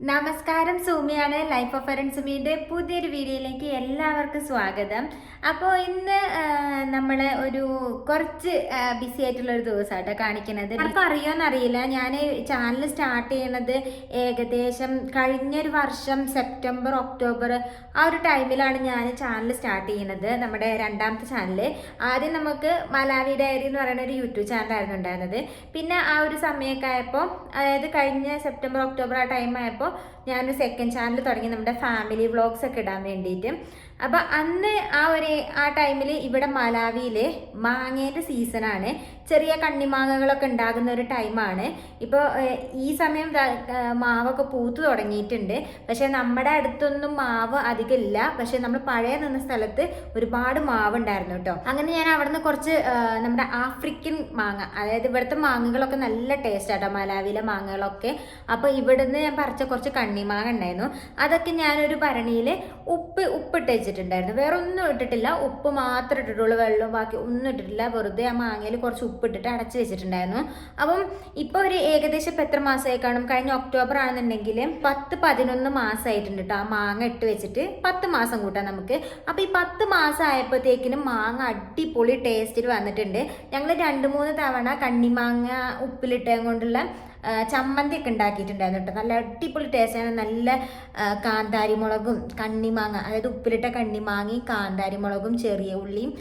നമസ്കാരം സൂമിയാണ്. Life of ഫറൻ സുമിയുടെ പുതിയൊരു വീഡിയോയിലേക്ക് എല്ലാവർക്കും സ്വാഗതം. അപ്പോൾ ഇന്ന് നമ്മൾ ഒരു കുറച്ച് ബിസി ആയിട്ടുള്ള ഒരു ദിവസമാട്ടോ കാണിക്കുന്നത് ആർക്കും അറിയോന്നറിയില്ല. ഞാൻ ചാനൽ സ്റ്റാർട്ട് ചെയ്യണത് ഏകദേശം കഴിഞ്ഞൊരു വർഷം സെപ്റ്റംബർ ഒക്ടോബർ ആ ഒരു ടൈമിലാണ് ഞാൻ ചാനൽ സ്റ്റാർട്ട് ചെയ്യുന്നത് നമ്മുടെ രണ്ടാമത്തെ ചാനൽ ആദ്യം നമുക്ക് മലാവി ഡയറി എന്ന് പറയുന്ന ഒരു യൂട്യൂബ് ചാനലായിരുന്നു ഉണ്ടായിരുന്നത്. പിന്നെ ആ ഒരു സമയമൊക്കെ ആയപ്പോൾ അതായത് കഴിഞ്ഞ സെപ്റ്റംബർ ഒക്ടോബർ ആ ടൈം ആയപ്പോൾ 하고 ഞാനൊരു സെക്കൻഡ് ചാനൽ തുടങ്ങി നമ്മുടെ ഫാമിലി വ്ളോഗ്സ് ഒക്കെ ഇടാൻ വേണ്ടിയിട്ട്. അപ്പോൾ അന്ന് ആ ഒരു ആ ടൈമിൽ ഇവിടെ മലാവിയിൽ മാങ്ങേന്റെ സീസണാണ് ചെറിയ കണ്ണിമാങ്ങകളൊക്കെ ഉണ്ടാകുന്ന ഒരു ടൈമാണ് ഇപ്പോൾ ഈ സമയം മാവൊക്കെ പൂത്തു തുടങ്ങിയിട്ടുണ്ട്. പക്ഷേ നമ്മുടെ അടുത്തൊന്നും മാവ് അധികം ഇല്ല. പക്ഷേ നമ്മൾ പഴയ നിന്ന സ്ഥലത്ത് ഒരുപാട് മാവ് ഉണ്ടായിരുന്നു കേട്ടോ. അങ്ങനെ ഞാൻ അവിടെ നിന്ന് കുറച്ച് നമ്മുടെ ആഫ്രിക്കൻ മാങ്ങ അതായത് ഇവിടുത്തെ മാങ്ങകളൊക്കെ നല്ല ടേസ്റ്റ് ആട്ടോ മലാവിയിലെ മാങ്ങകളൊക്കെ. അപ്പോൾ ഇവിടുന്ന് ഞാൻ പറിച്ച കുറച്ച് കണ്ണിമാങ്ങ ഉണ്ടായിരുന്നു. അതൊക്കെ ഞാനൊരു ഭരണിയിൽ ഉപ്പ് ഉപ്പിട്ട് വെച്ചിട്ടുണ്ടായിരുന്നു. വേറെ ഒന്നും ഇട്ടിട്ടില്ല. ഉപ്പ് മാത്രം ഇട്ടിട്ടുള്ളൂ. വെള്ളവും ബാക്കി ഒന്നും ഇട്ടിട്ടില്ല. വെറുതെ ആ മാങ്ങയിൽ കുറച്ച് ഉപ്പിട്ടിട്ട് അടച്ച് വെച്ചിട്ടുണ്ടായിരുന്നു. അപ്പം ഇപ്പോൾ ഒരു ഏകദേശം ഇപ്പം എത്ര മാസമായി കാണും കഴിഞ്ഞ ഒക്ടോബർ ആണെന്നുണ്ടെങ്കിൽ പത്ത് പതിനൊന്ന് മാസമായിട്ടുണ്ട് കേട്ടോ ആ മാങ്ങ ഇട്ട് വെച്ചിട്ട്. പത്ത് മാസം കൂട്ടാം നമുക്ക്. അപ്പോൾ ഈ പത്ത് മാസം ആയപ്പോഴത്തേക്കിനും മാങ്ങ അടിപൊളി ടേസ്റ്റിൽ വന്നിട്ടുണ്ട്. ഞങ്ങൾ രണ്ട് മൂന്ന് തവണ കണ്ണിമാങ്ങ ഉപ്പിലിട്ടത് കൊണ്ടുള്ള ചമ്മന്തി ഒക്കെ ഉണ്ടാക്കിയിട്ടുണ്ടായിരുന്നു കേട്ടോ. നല്ല അടിപൊളി ടേസ്റ്റാണ് നല്ല കാന്താരി മുളകും കണ്ണിമാങ്ങ അതായത് ഉപ്പിലിട്ട കണ്ണിമാങ്ങയും കാന്താരി മുളകും ചെറിയ ഉള്ളിയും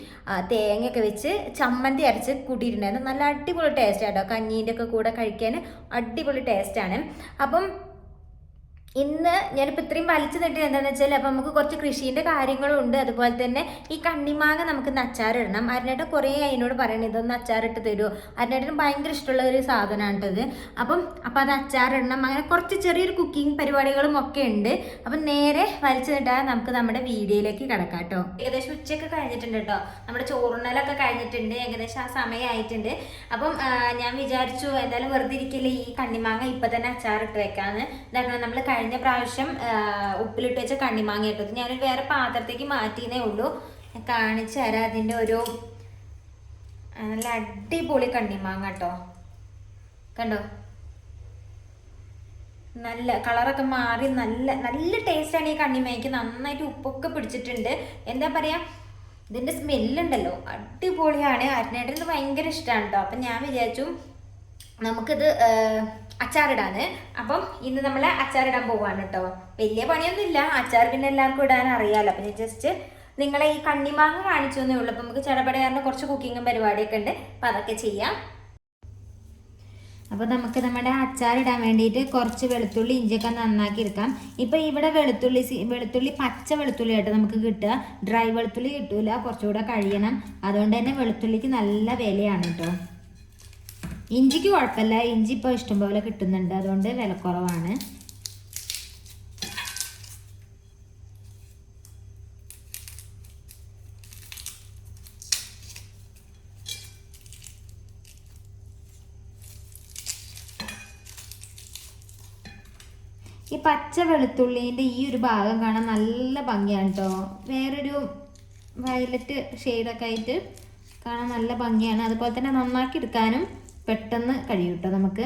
തേങ്ങയൊക്കെ വെച്ച് ചമ്മന്തി അരച്ച് കൂട്ടിയിട്ടുണ്ടായിരുന്നു. നല്ല അടിപൊളി ടേസ്റ്റ് കേട്ടോ. കഞ്ഞീന്റെ ഒക്കെ കൂടെ കഴിക്കാൻ അടിപൊളി ടേസ്റ്റാണ് അപ്പം ഇന്ന് ഞാനിപ്പോൾ ഇത്രയും വലിച്ചു നീട്ടി എന്താണെന്ന് വെച്ചാൽ അപ്പോൾ നമുക്ക് കുറച്ച് കൃഷീന്റെ കാര്യങ്ങളുണ്ട്. അതുപോലെ തന്നെ ഈ കണ്ണിമാങ്ങ നമുക്ക് നച്ചാറിടണം അരനേട്ടൻ കുറേ അതിനോട് പറയണം ഇതൊന്ന് അച്ചാറിട്ട് തരുമോ അരനേട്ടന് ഭയങ്കര ഇഷ്ടമുള്ള ഒരു സാധനമാണ് ഇത് അപ്പം അപ്പോൾ അത് അച്ചാറിടണം അങ്ങനെ കുറച്ച് ചെറിയൊരു കുക്കിംഗ് പരിപാടികളും ഒക്കെ ഉണ്ട്. അപ്പം നേരെ വലിച്ചു നീട്ടാൽ നമുക്ക് നമ്മുടെ വീഡിയോയിലേക്ക് കിടക്കാം കേട്ടോ. ഏകദേശം ഉച്ചയൊക്കെ കഴിഞ്ഞിട്ടുണ്ട് കേട്ടോ. നമ്മുടെ ചോറുണ്ണലൊക്കെ കഴിഞ്ഞിട്ടുണ്ട്. ഏകദേശം ആ സമയമായിട്ടുണ്ട് അപ്പം ഞാൻ വിചാരിച്ചു എന്തായാലും വെറുതെ ഇരിക്കില്ല ഈ കണ്ണിമാങ്ങ ഇപ്പം തന്നെ അച്ചാറിട്ട് വെക്കാമെന്ന് നമ്മൾ കഴിഞ്ഞ പ്രാവശ്യം ആ, ഉപ്പിലിട്ട് വെച്ച കണ്ണിമാങ്ങ ഇട്ടത് ഞാനൊരു വേറെ പാത്രത്തേക്ക് മാറ്റിയതേ ഉള്ളൂ. കാണിച്ചു തരാം അതിന്റെ ഒരു നല്ല അടിപൊളി കണ്ണിമാങ്ങ കേട്ടോ. കണ്ടോ? നല്ല കളറൊക്കെ മാറി നല്ല നല്ല ടേസ്റ്റ് ആണ് ഈ കണ്ണിമേക്ക് നന്നായിട്ട് ഉപ്പൊക്കെ പിടിച്ചിട്ടുണ്ട്. എന്താ പറയാ ഇതിന്റെ സ്മെല്ലുണ്ടല്ലോ. അടിപൊളിയാണ്. അരുണേട്ടന് ഭയങ്കര ഇഷ്ടമാണ് കേട്ടോ. അപ്പം ഞാൻ വിചാരിച്ചു നമുക്കിത് അച്ചാറിടാന്. അപ്പം ഇന്ന് നമ്മൾ അച്ചാറിടാൻ പോവാണ് കേട്ടോ വലിയ പണിയൊന്നുമില്ല. അച്ചാർ പിന്നെ എല്ലാവർക്കും ഇടാൻ അറിയാമല്ലോ അപ്പം ഞാൻ ജസ്റ്റ് നിങ്ങളെ ഈ കണ്ണിമാങ്ങ കാണിച്ചു എന്നേ ഉള്ളൂ. അപ്പം നമുക്ക് ചടപടയാറിന് കുറച്ച് കുക്കിങ്ങും പരിപാടിയൊക്കെ ഉണ്ട്. അപ്പം അതൊക്കെ ചെയ്യാം. അപ്പോൾ നമുക്ക് നമ്മുടെ അച്ചാറിടാൻ വേണ്ടിയിട്ട് കുറച്ച് വെളുത്തുള്ളി ഇഞ്ചിയൊക്കെ നന്നാക്കി എടുക്കാം. ഇപ്പോൾ ഇവിടെ വെളുത്തുള്ളി വെളുത്തുള്ളി പച്ച വെളുത്തുള്ളി ആയിട്ട് നമുക്ക് കിട്ടുക. ഡ്രൈ വെളുത്തുള്ളി കിട്ടൂല. കുറച്ചുകൂടെ കഴിയണം. അതുകൊണ്ട് തന്നെ വെളുത്തുള്ളിക്ക് നല്ല വിലയാണ് കേട്ടോ ഇഞ്ചിക്ക് കുഴപ്പമില്ല. ഇഞ്ചി ഇപ്പോൾ ഇഷ്ടംപോലെ കിട്ടുന്നുണ്ട്. അതുകൊണ്ട് വിലക്കുറവാണ്. ഈ പച്ച വെളുത്തുള്ളീന്റെ ഈ ഒരു ഭാഗം കാണാൻ നല്ല ഭംഗിയാണ് കേട്ടോ വേറൊരു വയലറ്റ് ഷെയ്ഡൊക്കെ ആയിട്ട് കാണാൻ നല്ല ഭംഗിയാണ്. അതുപോലെ തന്നെ നന്നാക്കി എടുക്കാനും പെട്ടെന്ന് കഴിയും കേട്ടോ നമുക്ക്.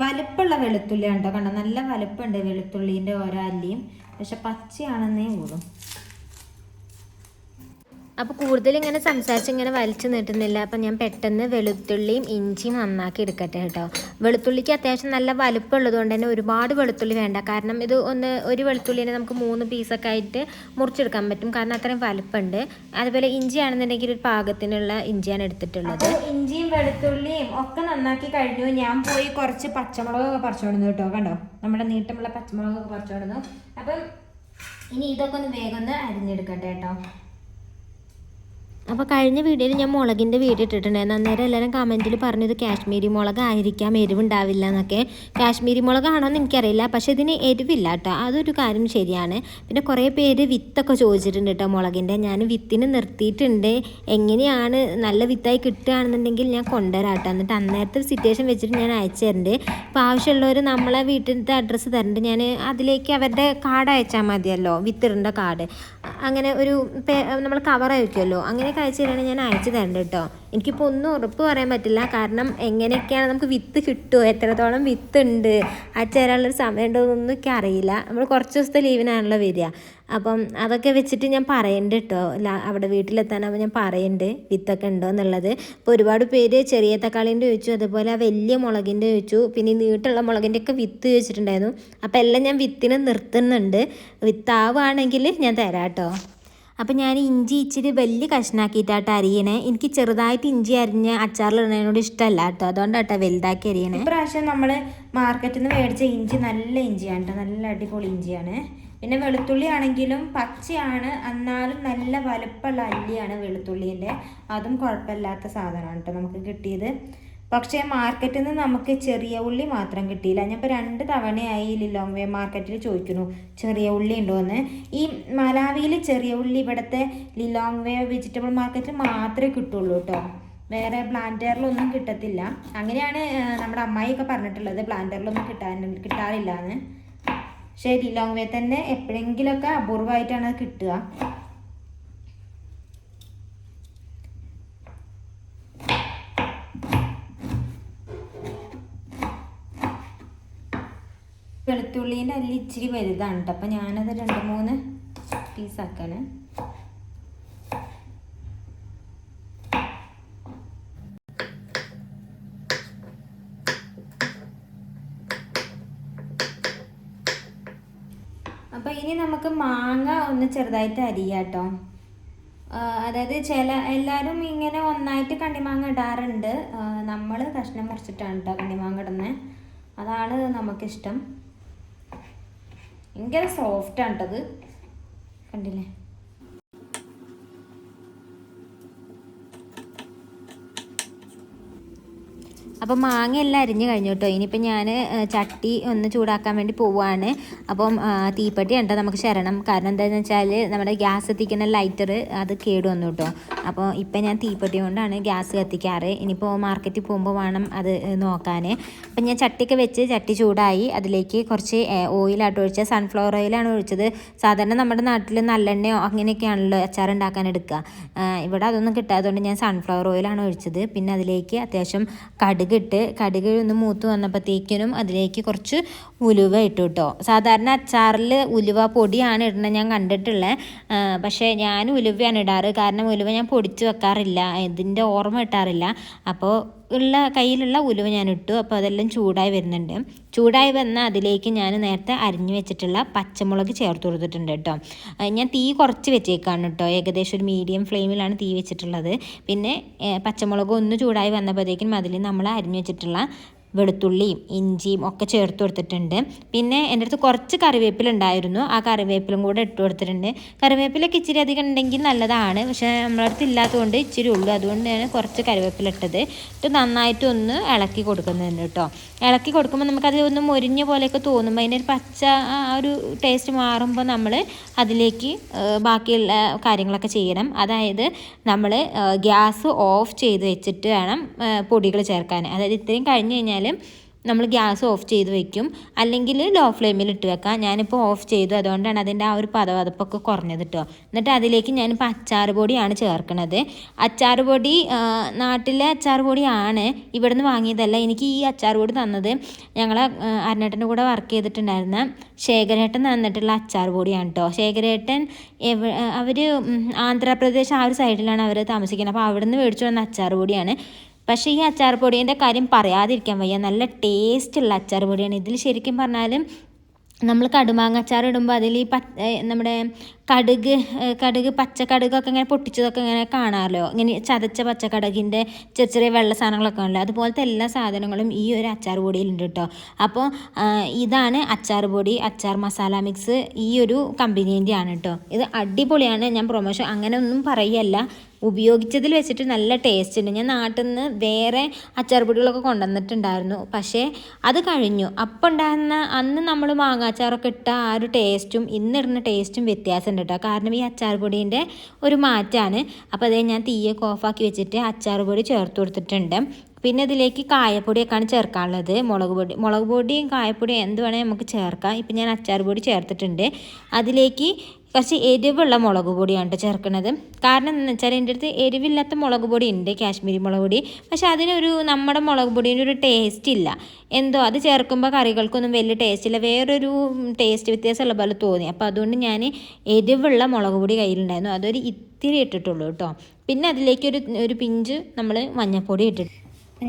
വലുപ്പമുള്ള വെളുത്തുള്ളി കേട്ടോ കണ്ടോ നല്ല വലുപ്പമുണ്ട് വെളുത്തുള്ളീന്റെ ഓരോ അല്ലിയും. പക്ഷെ പച്ചയാണെന്നേ ഉള്ളൂ. അപ്പോൾ കൂടുതൽ ഇങ്ങനെ സംസാരിച്ച് ഇങ്ങനെ വലിച്ചു നീട്ടുന്നില്ല. അപ്പം ഞാൻ പെട്ടെന്ന് വെളുത്തുള്ളിയും ഇഞ്ചിയും നന്നാക്കി എടുക്കട്ടെ കേട്ടോ. വെളുത്തുള്ളിക്ക് അത്യാവശ്യം നല്ല വലുപ്പമുള്ളത് കൊണ്ട് തന്നെ ഒരുപാട് വെളുത്തുള്ളി വേണ്ട. കാരണം ഇത് ഒന്ന് ഒരു വെളുത്തുള്ളിനെ നമുക്ക് മൂന്ന് പീസൊക്കെ ആയിട്ട് മുറിച്ചെടുക്കാൻ പറ്റും. കാരണം അത്രയും വലുപ്പമുണ്ട്. അതുപോലെ ഇഞ്ചി ആണെന്നുണ്ടെങ്കിൽ ഒരു പാകത്തിനുള്ള ഇഞ്ചിയാണ് എടുത്തിട്ടുള്ളത്. ഇഞ്ചിയും വെളുത്തുള്ളിയും ഒക്കെ നന്നാക്കി കഴിഞ്ഞു. ഞാൻ പോയി കുറച്ച് പച്ചമുളകൊക്കെ പറിച്ചോടുന്നു കേട്ടോ. കണ്ടോ? നമ്മുടെ നീട്ടമുള്ള പച്ചമുളകൊക്കെ പറിച്ചോടുന്നു അപ്പം ഇനി ഇതൊക്കെ ഒന്ന് വേഗം ഒന്ന് അരിഞ്ഞെടുക്കട്ടെ കേട്ടോ. അപ്പോൾ കഴിഞ്ഞ വീഡിയോയിൽ ഞാൻ മുളകിന്റെ വീഡിയോ ഇട്ടിട്ടുണ്ടായിരുന്നു. അന്നേരം എല്ലാവരും കമന്റിൽ പറഞ്ഞത് കാശ്മീരി മുളക് ആയിരിക്കാം എരിവുണ്ടാവില്ല എന്നൊക്കെ. കാശ്മീരി മുളകാണോ എന്ന് എനിക്കറിയില്ല. പക്ഷേ ഇതിന് എരിവില്ല കേട്ടോ. അതൊരു കാര്യം ശരിയാണ്. പിന്നെ കുറേ പേര് വിത്തൊക്കെ ചോദിച്ചിട്ടുണ്ട് കേട്ടോ മുളകിന്റെ. ഞാൻ വിത്തിന് നിർത്തിയിട്ടുണ്ട്. എങ്ങനെയാണ് നല്ല വിത്തായി കിട്ടുകയാണെന്നുണ്ടെങ്കിൽ ഞാൻ കൊണ്ടുവരാം കേട്ടോ. എന്നിട്ട് അന്നേരത്തെ സിറ്റുവേഷൻ വെച്ചിട്ട് ഞാൻ അയച്ചു തരുന്നുണ്ട് ആവശ്യമുള്ളവർ നമ്മളെ വീട്ടിലത്തെ അഡ്രസ്സ് തരണ്ട്. ഞാൻ അതിലേക്ക് അവരുടെ കാർഡ് അയച്ചാൽ മതിയല്ലോ. വിത്തിടേണ്ട കാർഡ് അങ്ങനെ ഒരു നമ്മൾ കവർ അയക്കുമല്ലോ. അങ്ങനെയൊക്കെ അയച്ചു ഞാൻ അയച്ചു തരണ്ട കേട്ടോ. എനിക്കിപ്പോൾ ഒന്നും ഉറപ്പ് പറയാൻ പറ്റില്ല. കാരണം എങ്ങനെയൊക്കെയാണ് നമുക്ക് വിത്ത് കിട്ടുമോ എത്രത്തോളം വിത്ത് ഉണ്ട്? അയച്ചു തരാനുള്ളൊരു സമയം ഉണ്ടോ എന്നൊന്നും എനിക്ക് അറിയില്ല. നമ്മൾ കുറച്ച് ദിവസത്തെ ലീവിനാണല്ലോ വരിക. അപ്പം അതൊക്കെ വെച്ചിട്ട് ഞാൻ പറയുന്നുണ്ട് കേട്ടോ. അവിടെ വീട്ടിലെത്താനാകുമ്പോൾ ഞാൻ പറയുന്നുണ്ട് വിത്തൊക്കെ ഉണ്ടോ എന്നുള്ളത്. ഇപ്പോൾ ഒരുപാട് പേര് ചെറിയ തക്കാളീന്റെ ചോദിച്ചു അതുപോലെ ആ വലിയ മുളകിന്റെ ചോദിച്ചു പിന്നെ ഈ നീട്ടുള്ള മുളകിന്റെ ഒക്കെ വിത്ത് ചോദിച്ചിട്ടുണ്ടായിരുന്നു. അപ്പോൾ എല്ലാം ഞാൻ വിത്തിന് നിർത്തുന്നുണ്ട്. വിത്താവുകയാണെങ്കിൽ ഞാൻ തരാം കേട്ടോ. അപ്പം ഞാൻ ഇഞ്ചി ഇച്ചിരി വലിയ കഷ്ണാക്കിയിട്ടാട്ടോ അരിയണേ. എനിക്ക് ചെറുതായിട്ട് ഇഞ്ചി അരിഞ്ഞ് അച്ചാറിലിടുന്നതിനോട് ഇഷ്ടമല്ല കേട്ടോ. അതുകൊണ്ടാട്ടോ വലുതാക്കി അരിയണേ. ഇപ്രാവശ്യം നമ്മൾ മാർക്കറ്റിൽ നിന്ന് മേടിച്ച ഇഞ്ചി നല്ല ഇഞ്ചിയാണ് കേട്ടോ. നല്ല അടിപൊളി ഇഞ്ചിയാണ്. പിന്നെ വെളുത്തുള്ളി ആണെങ്കിലും പച്ചയാണ്. എന്നാലും നല്ല വലുപ്പമുള്ള അല്ലിയാണ് വെളുത്തുള്ളീന്റെ. അതും കുഴപ്പമില്ലാത്ത സാധനമാണ് കേട്ടോ നമുക്ക് കിട്ടിയത്. പക്ഷേ മാർക്കറ്റിൽ നിന്ന് നമുക്ക് ചെറിയ ഉള്ളി മാത്രം കിട്ടിയില്ല. ഞാനിപ്പോൾ രണ്ട് തവണയായി ലിലോങ് വേ മാർക്കറ്റിൽ ചോദിക്കുന്നു ചെറിയ ഉള്ളി ഉണ്ടോ എന്ന് ഈ മലാവിയിൽ ചെറിയ ഉള്ളി ഇവിടുത്തെ ലിലോങ് വേ വെജിറ്റബിൾ മാർക്കറ്റിൽ മാത്രമേ കിട്ടുള്ളൂ കേട്ടോ വേറെ പ്ലാന്ററിലൊന്നും കിട്ടത്തില്ല. അങ്ങനെയാണ് നമ്മുടെ അമ്മായിയൊക്കെ പറഞ്ഞിട്ടുള്ളത് പ്ലാന്ററിലൊന്നും കിട്ടാൻ കിട്ടാറില്ല എന്ന് പക്ഷേ ലിലോങ് വേ തന്നെ എപ്പോഴെങ്കിലുമൊക്കെ അപൂർവമായിട്ടാണ് അത് കിട്ടുക. വെളുത്തുള്ളീന്റെ അല്ലി ഇച്ചിരി വലുതാണ് കേട്ടോ അപ്പം ഞാനത് രണ്ട് മൂന്ന് പീസാക്കാണ് അപ്പോൾ ഇനി നമുക്ക് മാങ്ങ ഒന്ന് ചെറുതായിട്ട് അരിയാം കേട്ടോ അതായത് ചില എല്ലാവരും ഇങ്ങനെ ഒന്നായിട്ട് കണ്ണിമാങ്ങ ഇടാറുണ്ട്. നമ്മൾ കഷ്ണം മുറിച്ചിട്ടാണ് കേട്ടോ കണ്ണിമാങ്ങ ഇടുന്നത് അതാണ് നമുക്കിഷ്ടം. ഭയങ്കര സോഫ്റ്റാണ് കേട്ടത് കണ്ടില്ലേ? അപ്പം മാങ്ങയെല്ലാം അരിഞ്ഞ് കഴിഞ്ഞു കേട്ടോ. ഇനിയിപ്പോൾ ഞാൻ ചട്ടി ഒന്ന് ചൂടാക്കാൻ വേണ്ടി പോവുകയാണ് അപ്പം തീപ്പെട്ടി ഉണ്ടോ നമുക്ക് ശരണം. കാരണം എന്താണെന്ന് വെച്ചാൽ നമ്മുടെ ഗ്യാസ് എത്തിക്കുന്ന ലൈറ്റർ അത് കേട് വന്നു കേട്ടോ. അപ്പോൾ ഇപ്പം ഞാൻ തീപ്പെട്ടി കൊണ്ടാണ് ഗ്യാസ് കത്തിക്കാറ്. ഇനിയിപ്പോൾ മാർക്കറ്റിൽ പോകുമ്പോൾ വേണം അത് നോക്കാൻ അപ്പം ഞാൻ ചട്ടിയൊക്കെ വെച്ച് ചട്ടി ചൂടായി. അതിലേക്ക് കുറച്ച് ഓയിലാട്ടോ ഒഴിച്ചത്. സൺഫ്ലവർ ഓയിലാണ് ഒഴിച്ചത്. സാധാരണ നമ്മുടെ നാട്ടിൽ നല്ലെണ്ണയോ അങ്ങനെയൊക്കെയാണല്ലോ അച്ചാർ ഉണ്ടാക്കാൻ എടുക്കുക. ഇവിടെ അതൊന്നും കിട്ടാത്തതുകൊണ്ട് ഞാൻ സൺഫ്ലവർ ഓയിലാണ് ഒഴിച്ചത്. പിന്നെ അതിലേക്ക് അത്യാവശ്യം കടുക് ഇട്ട് കടുക് ഒന്ന് മൂത്ത് വന്നപ്പോഴത്തേക്കിനും അതിലേക്ക് കുറച്ച് ഉലുവ ഇട്ടു കേട്ടോ സാധാരണ അച്ചാറിൽ ഉലുവ പൊടിയാണ് ഇടുന്നത് ഞാൻ കണ്ടിട്ടുള്ളത് പക്ഷേ ഞാൻ ഉലുവയാണ് ഇടാറ്. കാരണം ഉലുവ ഞാൻ പൊടിച്ച് വെക്കാറില്ല. ഇതിന്റെ ഓർമ്മ കിട്ടാറില്ല. അപ്പോൾ ഉള്ള കയ്യിലുള്ള ഉലുവ ഞാൻ ഇട്ടു. അപ്പോൾ അതെല്ലാം ചൂടായി വരുന്നുണ്ട്. ചൂടായി വന്ന അതിലേക്ക് ഞാൻ നേരത്തെ അരിഞ്ഞു വെച്ചിട്ടുള്ള പച്ചമുളക് ചേർത്ത് കൊടുത്തിട്ടുണ്ട് കേട്ടോ. ഞാൻ തീ കുറച്ച് വെച്ചേക്കാണ് കേട്ടോ. ഏകദേശം ഒരു മീഡിയം ഫ്ലെയിമിലാണ് തീ വെച്ചിട്ടുള്ളത്. പിന്നെ പച്ചമുളക് ഒന്ന് ചൂടായി വന്നപ്പോഴത്തേക്കും അതിൽ നമ്മൾ അരിഞ്ഞു വെച്ചിട്ടുള്ള വെളുത്തുള്ളിയും ഇഞ്ചിയും ഒക്കെ ചേർത്ത് കൊടുത്തിട്ടുണ്ട്. പിന്നെ എന്റെ അടുത്ത് കുറച്ച് കറിവേപ്പില ഉണ്ടായിരുന്നു. ആ കറിവേപ്പിലും കൂടെ ഇട്ട് കൊടുത്തിട്ടുണ്ട്. കറിവേപ്പിലൊക്കെ ഇച്ചിരി അധികം ഉണ്ടെങ്കിൽ നല്ലതാണ്. പക്ഷേ നമ്മളെ അടുത്ത് ഇല്ലാത്തതുകൊണ്ട് ഇച്ചിരി ഉള്ളു. അതുകൊണ്ട് ഞാൻ കുറച്ച് കറിവേപ്പില ഇട്ടത്. ഇത് നന്നായിട്ട് ഒന്ന് ഇളക്കി കൊടുക്കുന്നുണ്ട് കേട്ടോ. ഇളക്കി കൊടുക്കുമ്പോൾ നമുക്കത് ഒന്ന് മുരിഞ്ഞ പോലെയൊക്കെ തോന്നുമ്പോൾ അതിന്റെ ഒരു പച്ച ആ ഒരു ടേസ്റ്റ് മാറുമ്പോൾ നമ്മൾ അതിലേക്ക് ബാക്കിയുള്ള കാര്യങ്ങളൊക്കെ ചെയ്യണം. അതായത് നമ്മൾ ഗ്യാസ് ഓഫ് ചെയ്ത് വെച്ചിട്ട് വേണം പൊടികൾ ചേർക്കാൻ അതായത് ഇത്രയും കഴിഞ്ഞ് കഴിഞ്ഞാൽ നമ്മൾ ഗ്യാസ് ഓഫ് ചെയ്ത് വെക്കും. അല്ലെങ്കിൽ ലോ ഫ്ലെയിമിൽ ഇട്ട് വെക്കാം. ഞാനിപ്പോൾ ഓഫ് ചെയ്തു. അതുകൊണ്ടാണ് അതിന്റെ ആ ഒരു പദവതപ്പൊക്കെ കുറഞ്ഞത് കേട്ടോ എന്നിട്ട് അതിലേക്ക് ഞാനിപ്പോൾ അച്ചാർ പൊടിയാണ് ചേർക്കുന്നത് അച്ചാർ പൊടി നാട്ടിലെ അച്ചാർ പൊടിയാണ് ഇവിടുന്ന് വാങ്ങിയതല്ല. എനിക്ക് ഈ അച്ചാർ പൊടി തന്നത് ഞങ്ങളെ അരുണേട്ടന്റെ കൂടെ വർക്ക് ചെയ്തിട്ടുണ്ടായിരുന്ന ശേഖരേട്ടൻ തന്നിട്ടുള്ള അച്ചാർ പൊടിയാണ് കേട്ടോ ശേഖരേട്ടൻ എവ അവർ ആന്ധ്രാപ്രദേശ് ആ ഒരു സൈഡിലാണ് അവർ താമസിക്കുന്നത്. അപ്പോൾ അവിടുന്ന് മേടിച്ചു വന്ന അച്ചാർ പൊടിയാണ്. പക്ഷേ ഈ അച്ചാർ പൊടീന്റെ കാര്യം പറയാതിരിക്കാൻ വയ്യ. നല്ല ടേസ്റ്റുള്ള അച്ചാർ പൊടിയാണ്. ഇതിൽ ശരിക്കും പറഞ്ഞാലും നമ്മൾ കടുമാങ്ങ അച്ചാർ ഇടുമ്പോൾ അതിൽ ഈ നമ്മുടെ കടുക് കടുക് കടുക് പച്ചക്കടുകൊക്കെ ഇങ്ങനെ പൊട്ടിച്ചതൊക്കെ ഇങ്ങനെ കാണാമല്ലോ ഇങ്ങനെ ചതച്ച പച്ചക്കടുകിന്റെ ചെറിയ ചെറിയ വെള്ള സാധനങ്ങളൊക്കെ ഉണ്ടല്ലോ അതുപോലത്തെ എല്ലാ സാധനങ്ങളും ഈ ഒരു അച്ചാർ പൊടിയിലുണ്ട് കേട്ടോ അപ്പോൾ ഇതാണ് അച്ചാർ പൊടി അച്ചാർ മസാല മിക്സ് ഈ ഒരു കമ്പനീന്റെ ആണ് കേട്ടോ ഇത് അടിപൊളിയാണ്. ഞാൻ പ്രൊമോഷൻ അങ്ങനെ ഒന്നും പറയല്ല. ഉപയോഗിച്ചതിൽ വെച്ചിട്ട് നല്ല ടേസ്റ്റ് ഉണ്ട്. ഞാൻ നാട്ടിൽ നിന്ന് വേറെ അച്ചാർപൊടികളൊക്കെ കൊണ്ടുവന്നിട്ടുണ്ടായിരുന്നു. പക്ഷേ അത് കഴിഞ്ഞു. അപ്പം ഉണ്ടായിരുന്ന അന്ന് നമ്മൾ മാങ്ങാച്ചാറൊക്കെ ഇട്ട ആ ഒരു ടേസ്റ്റും ഇന്നിടുന്ന ടേസ്റ്റും വ്യത്യാസമുണ്ട് കേട്ടോ കാരണം ഈ അച്ചാർ പൊടീന്റെ ഒരു മാറ്റമാണ് അപ്പോൾ അതേ ഞാൻ തീയൊക്കെ ഓഫാക്കി വെച്ചിട്ട് അച്ചാർ പൊടി ചേർത്ത് കൊടുത്തിട്ടുണ്ട്. പിന്നെ ഇതിലേക്ക് കായപ്പൊടിയൊക്കെയാണ് ചേർക്കാനുള്ളത്. മുളക് പൊടി മുളക് പൊടിയും കായപ്പൊടിയും എന്ത് വേണേൽ നമുക്ക് ചേർക്കാം. ഇപ്പം ഞാൻ അച്ചാർ പൊടി ചേർത്തിട്ടുണ്ട്. അതിലേക്ക് കുറച്ച് എരിവുള്ള മുളക് പൊടിയാണ് കേട്ടോ ചേർക്കുന്നത്. കാരണം എന്താണെന്ന് വെച്ചാൽ എന്റെ അടുത്ത് എരിവില്ലാത്ത മുളക് പൊടി ഉണ്ട് കാശ്മീരി മുളക് പൊടി. പക്ഷേ അതിനൊരു നമ്മുടെ മുളക് പൊടിയുടെ ഒരു ടേസ്റ്റ് ഇല്ല. എന്തോ അത് ചേർക്കുമ്പോൾ കറികൾക്കൊന്നും വലിയ ടേസ്റ്റ് ഇല്ല. വേറൊരു ടേസ്റ്റ് വ്യത്യാസമുള്ള പോലെ തോന്നി. അപ്പോൾ അതുകൊണ്ട് ഞാൻ എരിവുള്ള മുളക് പൊടി കയ്യിലുണ്ടായിരുന്നു. അതൊരു ഇത്തിരി ഇട്ടിട്ടുള്ളൂ കേട്ടോ പിന്നെ അതിലേക്ക് ഒരു ഒരു പിഞ്ച് നമ്മൾ മഞ്ഞൾപ്പൊടി ഇട്ടിട്ട്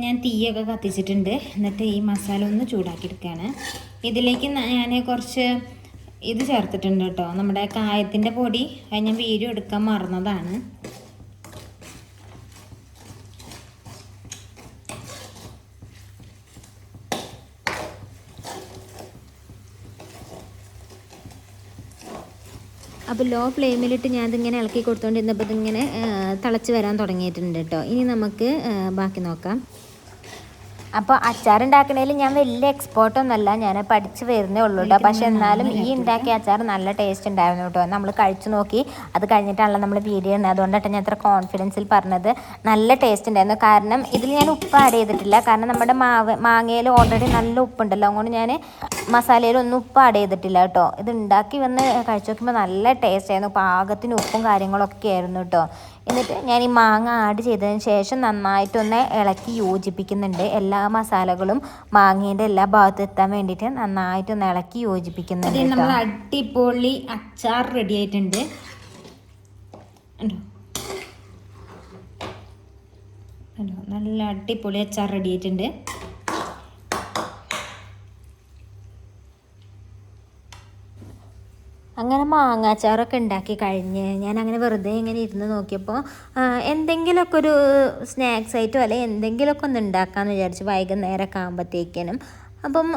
ഞാൻ തീയൊക്കെ കത്തിച്ചിട്ടുണ്ട്. എന്നിട്ട് ഈ മസാല ഒന്ന് ചൂടാക്കിയെടുക്കുകയാണ് ഇതിലേക്ക് ഞാൻ കുറച്ച് ഇത് ചേർത്തിട്ടുണ്ട് കേട്ടോ. നമ്മുടെ കായത്തിന്റെ പൊടി അത് ഞാൻ വീഡിയോ എടുക്കാൻ മറന്നതാണ്. അപ്പോൾ ലോ ഫ്ലെയിമിലിട്ട് ഞാൻ ഇതിങ്ങനെ ഇളക്കി കൊടുത്തുകൊണ്ടിരുന്നപ്പോൾ ഇതിങ്ങനെ തിളച്ച് വരാൻ തുടങ്ങിയിട്ടുണ്ട് കേട്ടോ. ഇനി നമുക്ക് ബാക്കി നോക്കാം. അപ്പോൾ അച്ചാർ ഉണ്ടാക്കണേൽ ഞാൻ വലിയ എക്സ്പേർട്ടൊന്നുമല്ല ഞാൻ പഠിച്ച് വരുന്നേ ഉള്ളൂ കേട്ടോ പക്ഷെ എന്നാലും ഈ ഉണ്ടാക്കിയ അച്ചാർ നല്ല ടേസ്റ്റ് ഉണ്ടായിരുന്നു കേട്ടോ നമ്മൾ കഴിച്ചു നോക്കി. അത് കഴിഞ്ഞിട്ടാണല്ലോ നമ്മൾ വീഡിയോ ഇടുന്നത്. അതുകൊണ്ടാണ് ഞാൻ അത്ര കോൺഫിഡൻസിൽ പറഞ്ഞത്. നല്ല ടേസ്റ്റ് ഉണ്ടായിരുന്നു. കാരണം ഇതിൽ ഞാൻ ഉപ്പ് ആഡ് ചെയ്തിട്ടില്ല. കാരണം നമ്മുടെ മാവ് മാങ്ങയിൽ ഓൾറെഡി നല്ല ഉപ്പുണ്ടല്ലോ. അതുകൊണ്ട് ഞാൻ മസാലയിൽ ഒന്നും ഉപ്പ് ആഡ് ചെയ്തിട്ടില്ല കേട്ടോ ഇത് ഉണ്ടാക്കി വന്ന് കഴിച്ചു നോക്കുമ്പോൾ നല്ല ടേസ്റ്റ് ആയിരുന്നു. പാകത്തിന് ഉപ്പും കാര്യങ്ങളൊക്കെ ആയിരുന്നു കേട്ടോ എന്നിട്ട് ഞാൻ ഈ മാങ്ങ ആഡ് ചെയ്തതിന് ശേഷം നന്നായിട്ടൊന്ന് ഇളക്കി യോജിപ്പിക്കുന്നുണ്ട്. എല്ലാ മസാലകളും മാങ്ങേന്റെ എല്ലാ ഭാഗത്തും എത്താൻ വേണ്ടിയിട്ട് നന്നായിട്ടൊന്ന് ഇളക്കി യോജിപ്പിക്കുന്നുണ്ട് നമ്മൾ. അടിപൊളി അച്ചാർ റെഡി ആയിട്ടുണ്ട്. നല്ല അടിപൊളി അച്ചാർ റെഡി ആയിട്ടുണ്ട്. അങ്ങനെ മാങ്ങാച്ചാറൊക്കെ ഉണ്ടാക്കി കഴിഞ്ഞ് ഞാൻ അങ്ങനെ വെറുതെ ഇങ്ങനെ ഇരുന്ന് നോക്കിയപ്പോൾ എന്തെങ്കിലുമൊക്കെ ഒരു സ്നാക്സ് ആയിട്ടോ അല്ലെങ്കിൽ എന്തെങ്കിലുമൊക്കെ ഒന്ന് ഉണ്ടാക്കാമെന്ന് വിചാരിച്ചു വൈകുന്നേരമൊക്കെ ആകുമ്പോഴത്തേക്കിനും അപ്പം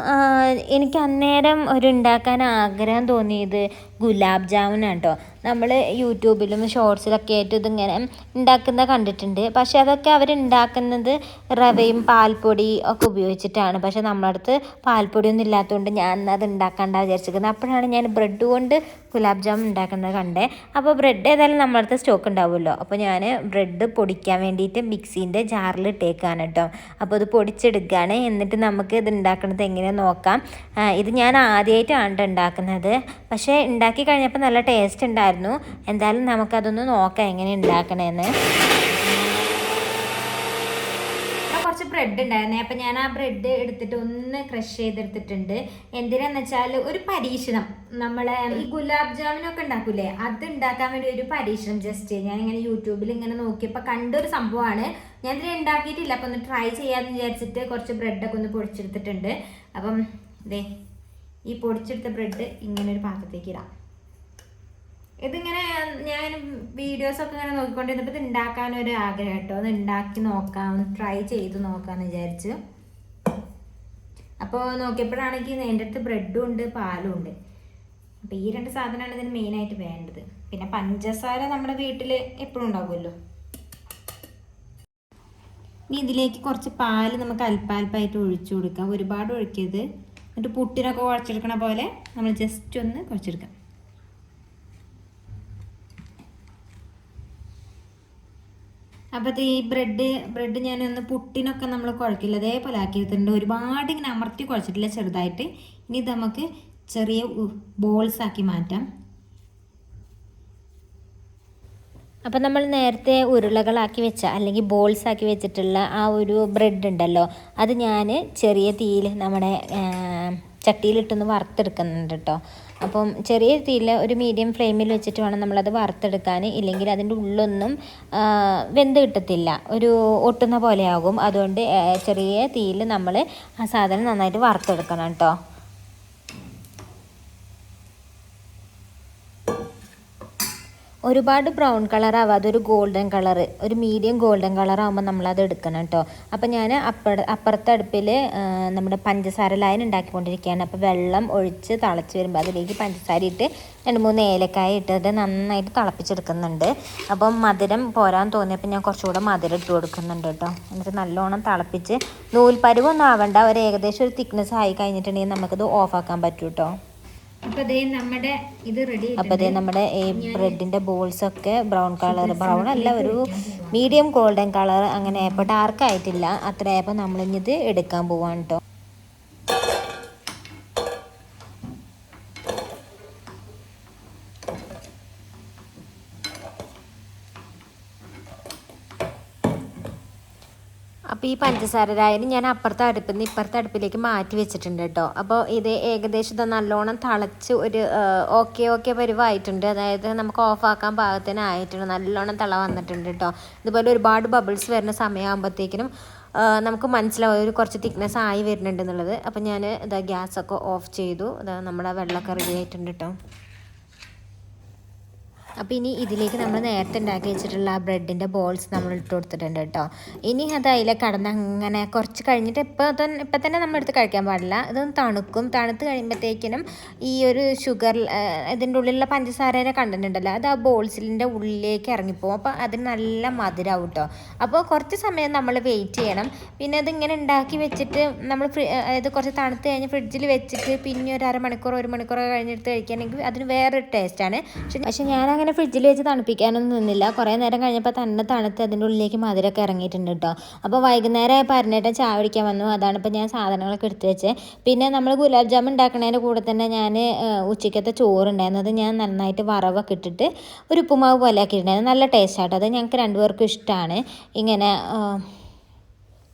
എനിക്ക് അന്നേരം ഒരു ഉണ്ടാക്കാൻ ആഗ്രഹം തോന്നിയത് ഗുലാബ് ജാമുനാണ് കേട്ടോ. നമ്മൾ യൂട്യൂബിലും ഷോർട്സിലൊക്കെ ആയിട്ട് ഇതിങ്ങനെ ഉണ്ടാക്കുന്ന കണ്ടിട്ടുണ്ട്. പക്ഷേ അതൊക്കെ അവരുണ്ടാക്കുന്നത് റവയും പാൽപ്പൊടി ഒക്കെ ഉപയോഗിച്ചിട്ടാണ്. പക്ഷേ നമ്മുടെ അടുത്ത് പാൽപ്പൊടിയൊന്നും ഇല്ലാത്തതുകൊണ്ട് ഞാൻ അത് ഉണ്ടാക്കണ്ട വിചാരിച്ചിരിക്കുന്നത് അപ്പോഴാണ് ഞാൻ ബ്രെഡ് കൊണ്ട് ഗുലാബ് ജാമുൻ ഉണ്ടാക്കുന്നത് കണ്ടേ. അപ്പോൾ ബ്രെഡ് ഏതായാലും നമ്മുടെ അടുത്ത് സ്റ്റോക്ക് ഉണ്ടാവുമല്ലോ. അപ്പോൾ ഞാൻ ബ്രെഡ് പൊടിക്കാൻ വേണ്ടിയിട്ട് മിക്സീന്റെ ജാറിൽ ഇട്ടേക്കാണ് കേട്ടോ. അപ്പോൾ ഇത് പൊടിച്ചെടുക്കുകയാണ് എന്നിട്ട് നമുക്ക് ഇത് ഉണ്ടാക്കുന്നത് എങ്ങനെയാണെന്ന് നോക്കാം. ഇത് ഞാൻ ആദ്യമായിട്ടാണ് ട്ടോ ഉണ്ടാക്കുന്നത്. പക്ഷേ കഴിഞ്ഞപ്പോൾ നല്ല ടേസ്റ്റ് ഉണ്ടായിരുന്നു. എന്തായാലും നമുക്കതൊന്ന് നോക്കാം എങ്ങനെ ഉണ്ടാക്കണേന്ന്. കുറച്ച് ബ്രെഡ് ഉണ്ടായിരുന്നേ. അപ്പം ഞാൻ ആ ബ്രെഡ് എടുത്തിട്ട് ഒന്ന് ക്രഷ് ചെയ്തെടുത്തിട്ടുണ്ട്. എന്തിനാന്ന് വെച്ചാൽ ഒരു പരീക്ഷണം. നമ്മളെ ഈ ഗുലാബ് ജാമുനൊക്കെ ഉണ്ടാക്കൂലേ? അത് ഉണ്ടാക്കാൻ വേണ്ടി ഒരു പരീക്ഷണം ജസ്റ്റ് ഞാൻ ഇങ്ങനെ യൂട്യൂബിൽ ഇങ്ങനെ നോക്കിയപ്പോൾ കണ്ടൊരു സംഭവമാണ്. ഞാൻ ഇതിൽ ഉണ്ടാക്കിയിട്ടില്ല. അപ്പം ഒന്ന് ട്രൈ ചെയ്യാമെന്ന് വിചാരിച്ചിട്ട് കുറച്ച് ബ്രെഡൊക്കെ ഒന്ന് പൊടിച്ചെടുത്തിട്ടുണ്ട്. അപ്പം ദേ ഈ പൊടിച്ചെടുത്ത ബ്രെഡ് ഇങ്ങനെ ഒരു പാത്രത്തേക്ക് ഇടാം. ഇതിങ്ങനെ ഞാൻ വീഡിയോസ് ഒക്കെ ഇങ്ങനെ നോക്കിക്കൊണ്ടിരുന്നപ്പോൾ ഇത് ഉണ്ടാക്കാനൊരു ആഗ്രഹം കേട്ടോ. ഒന്ന് ഉണ്ടാക്കി നോക്കാം ട്രൈ ചെയ്ത് നോക്കാമെന്ന് വിചാരിച്ചു. അപ്പോൾ നോക്കിയപ്പോഴാണെങ്കിൽ എന്റെ അടുത്ത് ബ്രെഡും ഉണ്ട് പാലും ഉണ്ട്. അപ്പോൾ ഈ രണ്ട് സാധനമാണ് ഇതിന് മെയിനായിട്ട് വേണ്ടത്. പിന്നെ പഞ്ചസാര നമ്മുടെ വീട്ടിൽ എപ്പോഴും ഉണ്ടാകുമല്ലോ ഇനി ഇതിലേക്ക് കുറച്ച് പാൽ നമുക്ക് അല്പാൽപ്പായിട്ട് ഒഴിച്ചു കൊടുക്കാം. ഒരുപാട് ഒഴിക്കരുത്. എന്നിട്ട് പുട്ടിനൊക്കെ കുഴച്ചെടുക്കണ പോലെ നമ്മൾ ജസ്റ്റ് ഒന്ന് കുഴച്ചെടുക്കാം. അപ്പോൾ ഈ ബ്രെഡ് ബ്രെഡ് ഞാൻ ഒന്ന് പുട്ടിനൊക്കെ നമ്മൾ കുഴക്കില്ല. അതേപോലെ ആക്കി എടുത്തിട്ടുണ്ട് ഒരുപാട് ഇങ്ങനെ അമർത്തി കുഴച്ചിട്ടില്ല ചെറുതായിട്ട്. ഇനി ഇത് നമുക്ക് ചെറിയ ബോൾസ് ആക്കി മാറ്റാം. അപ്പം നമ്മൾ നേരത്തെ ഉരുളകളാക്കി വെച്ച അല്ലെങ്കിൽ ബോൾസ് ആക്കി വെച്ചിട്ടുള്ള ആ ഒരു ബ്രെഡ് ഉണ്ടല്ലോ. അത് ഞാൻ ചെറിയ തീയിൽ നമ്മുടെ ചട്ടിയിലിട്ടൊന്ന് വറുത്തെടുക്കുന്നുണ്ട് കേട്ടോ അപ്പം ചെറിയ തീയിൽ ഒരു മീഡിയം ഫ്ലെയിമിൽ വെച്ചിട്ട് വേണം നമ്മളത് വറുത്തെടുക്കാൻ. ഇല്ലെങ്കിൽ അതിന്റെ ഉള്ളൊന്നും വെന്ത് കിട്ടത്തില്ല. ഒരു ഒട്ടുന്ന പോലെയാകും അതുകൊണ്ട് ചെറിയ തീയിൽ നമ്മൾ ആ സാധനം നന്നായിട്ട് വറുത്തെടുക്കണം കേട്ടോ ഒരുപാട് ബ്രൗൺ കളർ ആവാതെ ഒരു ഗോൾഡൻ കളർ ഒരു മീഡിയം ഗോൾഡൻ കളർ ആകുമ്പോൾ നമ്മളത് എടുക്കണം കേട്ടോ അപ്പോൾ ഞാൻ അപ്പ അപ്പുറത്തെ അടുപ്പിൽ നമ്മുടെ പഞ്ചസാര ലൈൻ ഉണ്ടാക്കിക്കൊണ്ടിരിക്കുകയാണ്. അപ്പോൾ വെള്ളം ഒഴിച്ച് തിളച്ച് വരുമ്പോൾ അതിലേക്ക് പഞ്ചസാര ഇട്ട് രണ്ട് മൂന്ന് ഏലക്കായ ഇട്ടിട്ട് നന്നായിട്ട് തിളപ്പിച്ചെടുക്കുന്നുണ്ട്. അപ്പം മധുരം പോരാൻ തോന്നിയപ്പോൾ ഞാൻ കുറച്ചുകൂടെ മധുരം ഇട്ട് കൊടുക്കുന്നുണ്ട് കേട്ടോ എന്നിട്ട് നല്ലോണം തിളപ്പിച്ച് നൂൽപ്പരുവൊന്നും ആവണ്ട ഒരു ഏകദേശം ഒരു തിക്നെസ് ആയി കഴിഞ്ഞിട്ടുണ്ടെങ്കിൽ നമുക്കത് ഓഫാക്കാൻ പറ്റും കേട്ടോ അപ്പോൾ അതേ നമ്മുടെ ഈ ബ്രെഡിന്റെ ബോൾസ് ഒക്കെ ബ്രൗൺ കളർ ബ്രൗൺ അല്ല ഒരു മീഡിയം ഗോൾഡൻ കളർ അങ്ങനെ ഡാർക്ക് ആയിട്ടില്ല. അത്ര നമ്മളിത് നമ്മളിഞ്ഞത് എടുക്കാൻ പോവാണ് കേട്ടോ അപ്പോൾ ഈ പഞ്ചസാര രായന് ഞാൻ അപ്പുറത്തെ അടുപ്പിൽ നിന്ന് ഇപ്പുറത്തെ അടുപ്പിലേക്ക് മാറ്റി വെച്ചിട്ടുണ്ട് കേട്ടോ. അപ്പോൾ ഇത് ഏകദേശം ഇത് നല്ലോണം തിളച്ച് ഒരു ഓക്കെ ഓക്കെ പരിവായിട്ടുണ്ട്. അതായത് നമുക്ക് ഓഫാക്കാൻ പാകത്തിനായിട്ടുണ്ട് നല്ലോണം തിള വന്നിട്ടുണ്ട് കേട്ടോ. ഇതുപോലെ ഒരുപാട് ബബിൾസ് വരുന്ന സമയമാകുമ്പോഴത്തേക്കിനും നമുക്ക് മനസ്സിലാവും ഒരു കുറച്ച് തിക്നെസ് ആയി വരുന്നുണ്ട് എന്നുള്ളത്. അപ്പോൾ ഞാൻ ഇതാ ഗ്യാസൊക്കെ ഓഫ് ചെയ്തു. ഇതാ നമ്മുടെ വെള്ളമൊക്കെ റെഡി ആയിട്ടുണ്ട് കേട്ടോ. അപ്പോൾ ഇനി ഇതിലേക്ക് നമ്മൾ നേരത്തെ ഉണ്ടാക്കി വെച്ചിട്ടുള്ള ആ ബ്രെഡിന്റെ ബോൾസ് നമ്മൾ ഇട്ട് കൊടുത്തിട്ടുണ്ട് കേട്ടോ. ഇനി അത് അതിലെ കടന്ന് അങ്ങനെ കുറച്ച് കഴിഞ്ഞിട്ട് ഇപ്പോൾ തന്നെ ഇപ്പം തന്നെ നമ്മൾ എടുത്ത് കഴിക്കാൻ പാടില്ല. ഇതൊന്ന് തണുക്കും. തണുത്ത് കഴിയുമ്പോഴത്തേക്കിനും ഈ ഒരു ഷുഗർ ഇതിന്റെ ഉള്ളിലുള്ള പഞ്ചസാരേനെ കണ്ടിട്ടുണ്ടല്ലോ. അത് ആ ബോൾസിന്റെ ഉള്ളിലേക്ക് ഇറങ്ങിപ്പോകും അപ്പോൾ അതിന് നല്ല മധുരമാവും കേട്ടോ. അപ്പോൾ കുറച്ച് സമയം നമ്മൾ വെയിറ്റ് ചെയ്യണം. പിന്നെ അതിങ്ങനെ ഉണ്ടാക്കി വെച്ചിട്ട് നമ്മൾ അതായത് കുറച്ച് തണുത്ത് കഴിഞ്ഞ് ഫ്രിഡ്ജിൽ വെച്ചിട്ട് പിന്നെ ഒരു അരമണിക്കൂർ ഒരു മണിക്കൂറൊക്കെ കഴിഞ്ഞെടുത്ത് കഴിക്കുകയാണെങ്കിൽ അതിന് വേറൊരു ടേസ്റ്റാണ് പക്ഷെ പക്ഷെ ഞാനങ്ങനെ ഫ്രിഡ്ജിൽ വെച്ച് തണുപ്പിക്കാനൊന്നും നിന്നില്ല. കുറേ നേരം കഴിഞ്ഞപ്പോൾ തന്നെ തണുത്ത് അതിന്റെ ഉള്ളിലേക്ക് മധുരമൊക്കെ ഇറങ്ങിയിട്ടുണ്ട് കേട്ടോ അപ്പോൾ വൈകുന്നേരം ആയപ്പോൾ അരനേട്ടൻ ചായ പിടിക്കാൻ വന്നു. അതാണ് ഇപ്പോൾ ഞാൻ സാധനങ്ങളൊക്കെ എടുത്ത് വെച്ചത്. പിന്നെ നമ്മൾ ഗുലാബ് ജാമുൻ ഉണ്ടാക്കുന്നതിന്റെ കൂടെ തന്നെ ഞാൻ ഉച്ചയ്ക്കത്തെ ചോറുണ്ടായിരുന്നു. അത് ഞാൻ നന്നായിട്ട് വറവൊക്കെ ഇട്ടിട്ട് ഒരു ഉപ്പുമാവ് പോലെ ആക്കിയിട്ടുണ്ടായിരുന്നു. നല്ല ടേസ്റ്റ് ആട്ടോ അത് ഞങ്ങൾക്ക് രണ്ടുപേർക്കും ഇഷ്ടമാണ് ഇങ്ങനെ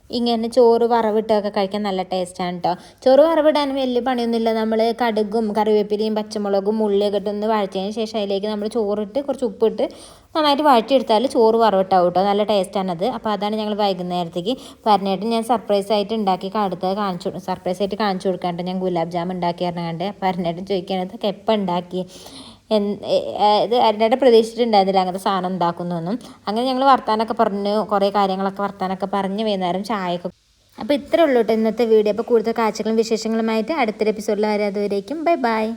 ഇങ്ങനെ ചോറ് വറവിട്ടൊക്കെ കഴിക്കാൻ നല്ല ടേസ്റ്റാണ് കേട്ടോ ചോറ് വറവിടാൻ വലിയ പണിയൊന്നുമില്ല. നമ്മൾ കടുകും കറിവേപ്പിലയും പച്ചമുളകും ഉള്ളിയൊക്കെ ഇട്ടൊന്ന് വഴറ്റിയതിന് ശേഷം അതിലേക്ക് നമ്മൾ ചോറിട്ട് കുറച്ച് ഉപ്പിട്ട് നന്നായിട്ട് വഴറ്റിയെടുത്താൽ ചോറ് വറവിട്ടാവും കേട്ടോ നല്ല ടേസ്റ്റാണത് അപ്പോൾ അതാണ് ഞങ്ങൾ വൈകുന്നേരത്തേക്ക് പറഞ്ഞിട്ട് ഞാൻ സർപ്രൈസ് ആയിട്ട് ഉണ്ടാക്കി അടുത്ത് കാണിച്ചു സർപ്രൈസ് ആയിട്ട് കാണിച്ചു കൊടുക്കാണ്ട് ഞാൻ ഗുലാബ് ജാം ഉണ്ടാക്കി പറഞ്ഞാണ്ട് പറഞ്ഞിട്ട് ഇതൊക്കെ എപ്പോൾ ഉണ്ടാക്കി ഇത് അരിയുടെ പ്രതീക്ഷിച്ചിട്ടുണ്ടായിരുന്നില്ല അങ്ങനത്തെ സാധനം ഉണ്ടാക്കുന്നൊന്നും അങ്ങനെ ഞങ്ങൾ വർത്താനമൊക്കെ പറഞ്ഞു കുറേ കാര്യങ്ങളൊക്കെ വർത്താനമൊക്കെ പറഞ്ഞ് വൈകുന്നേരം ചായയൊക്കെ അപ്പോൾ ഇത്രേ ഉള്ളൂ കേട്ടോ ഇന്നത്തെ വീഡിയോ. അപ്പോൾ കൂടുതൽ കാഴ്ചകളും വിശേഷങ്ങളുമായിട്ട് അടുത്തൊരു എപ്പിസോഡിൽ വരാതുവരേക്കും ബൈ ബൈ